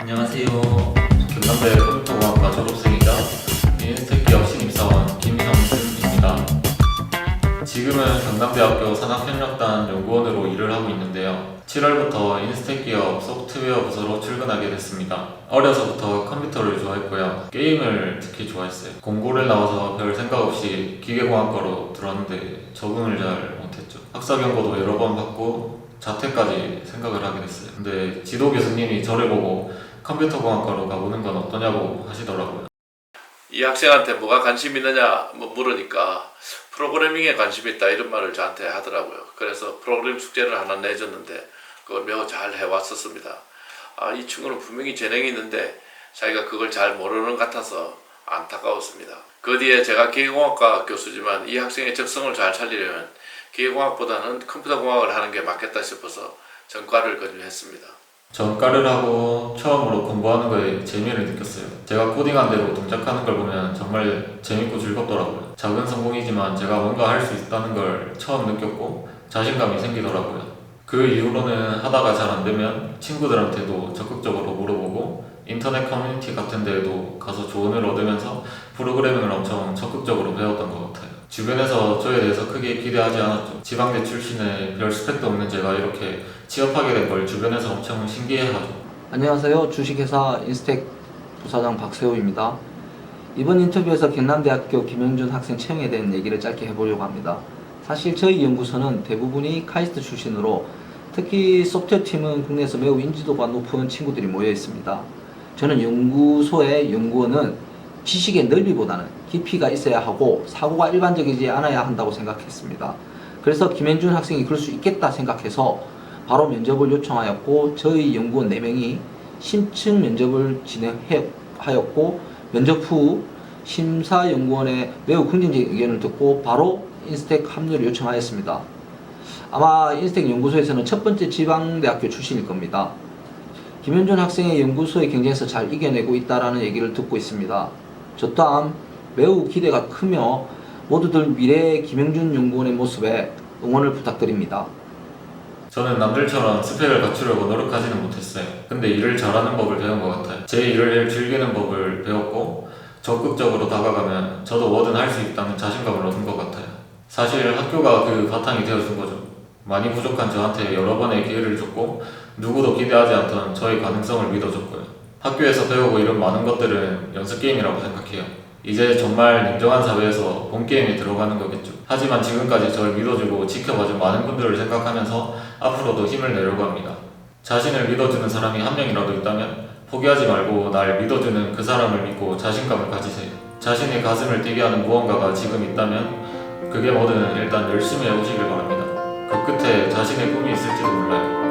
안녕하세요. 경남대 컴퓨터공학과 졸업생이자 인스텍 기업 신입사원 김성준입니다. 지금은 경남대학교 산학협력단 연구원으로 일을 하고 있는데요. 7월부터 인스텍 기업 소프트웨어 부서로 출근하게 됐습니다. 어려서부터 컴퓨터를 좋아했고요. 게임을 특히 좋아했어요. 공고를 나와서 별 생각 없이 기계공학과로 들어왔는데 적응을 잘 못했죠. 학사 경고도 여러 번 받고 자퇴까지 생각을 하게 됐어요. 근데 지도 교수님이 저를 보고 컴퓨터 공학과로 가보는 건 어떠냐고 하시더라고요. 이 학생한테 뭐가 관심 있느냐 뭐 물으니까 프로그래밍에 관심 있다 이런 말을 저한테 하더라고요. 그래서 프로그램 숙제를 하나 내줬는데 그걸 매우 잘 해왔었습니다. 아, 이 친구는 분명히 재능이 있는데 자기가 그걸 잘 모르는 것 같아서 안타까웠습니다. 그 뒤에 제가 기계공학과 교수지만 이 학생의 적성을 잘 살리려면 기계공학보다는 컴퓨터공학을 하는 게 맞겠다 싶어서 전과를 권유했습니다. 전과를 하고 처음으로 공부하는 거에 재미를 느꼈어요. 제가 코딩한 대로 동작하는 걸 보면 정말 재밌고 즐겁더라고요. 작은 성공이지만 제가 뭔가 할 수 있다는 걸 처음 느꼈고 자신감이 생기더라고요. 그 이후로는 하다가 잘 안 되면 친구들한테도 적극적으로 물어보고 인터넷 커뮤니티 같은 데에도 가서 조언을 얻으면서 프로그래밍을 엄청 적극적으로 배웠던 것 같아요. 주변에서 저에 대해서 크게 기대하지 않았죠. 지방대 출신에 별 스펙도 없는 제가 이렇게 취업하게 된 걸 주변에서 엄청 신기해하죠. 안녕하세요. 주식회사 인스텍 부사장 박세호입니다. 이번 인터뷰에서 경남대학교 김영준 학생 채용에 대한 얘기를 짧게 해보려고 합니다. 사실 저희 연구소는 대부분이 카이스트 출신으로 특히 소프트웨어 팀은 국내에서 매우 인지도가 높은 친구들이 모여 있습니다. 저는 연구소의 연구원은 지식의 넓이보다는 깊이가 있어야 하고 사고가 일반적이지 않아야 한다고 생각했습니다. 그래서 김현준 학생이 그럴 수 있겠다 생각해서 바로 면접을 요청하였고 저희 연구원 4명이 심층 면접을 진행하였고 면접 후 심사연구원의 매우 긍정적인 의견을 듣고 바로 인스텍 합류를 요청하였습니다. 아마 인스텍 연구소에서는 첫 번째 지방대학교 출신일 겁니다. 김현준 학생의 연구소의 경쟁에서 잘 이겨내고 있다라는 얘기를 듣고 있습니다. 저 또한 매우 기대가 크며 모두들 미래의 김영준 연구원의 모습에 응원을 부탁드립니다. 저는 남들처럼 스펙을 갖추려고 노력하지는 못했어요. 근데 일을 잘하는 법을 배운 것 같아요. 제 일을 즐기는 법을 배웠고 적극적으로 다가가면 저도 뭐든 할 수 있다는 자신감을 얻은 것 같아요. 사실 학교가 그 바탕이 되어준 거죠. 많이 부족한 저한테 여러 번의 기회를 줬고 누구도 기대하지 않던 저의 가능성을 믿어줬고요. 학교에서 배우고 이런 많은 것들은 연습 게임이라고 생각해요. 이제 정말 냉정한 사회에서 본 게임에 들어가는 거겠죠. 하지만 지금까지 저를 믿어주고 지켜봐준 많은 분들을 생각하면서 앞으로도 힘을 내려고 합니다. 자신을 믿어주는 사람이 한 명이라도 있다면 포기하지 말고 날 믿어주는 그 사람을 믿고 자신감을 가지세요. 자신의 가슴을 뛰게 하는 무언가가 지금 있다면 그게 뭐든 일단 열심히 해보시길 바랍니다. 그 끝에 자신의 꿈이 있을지도 몰라요.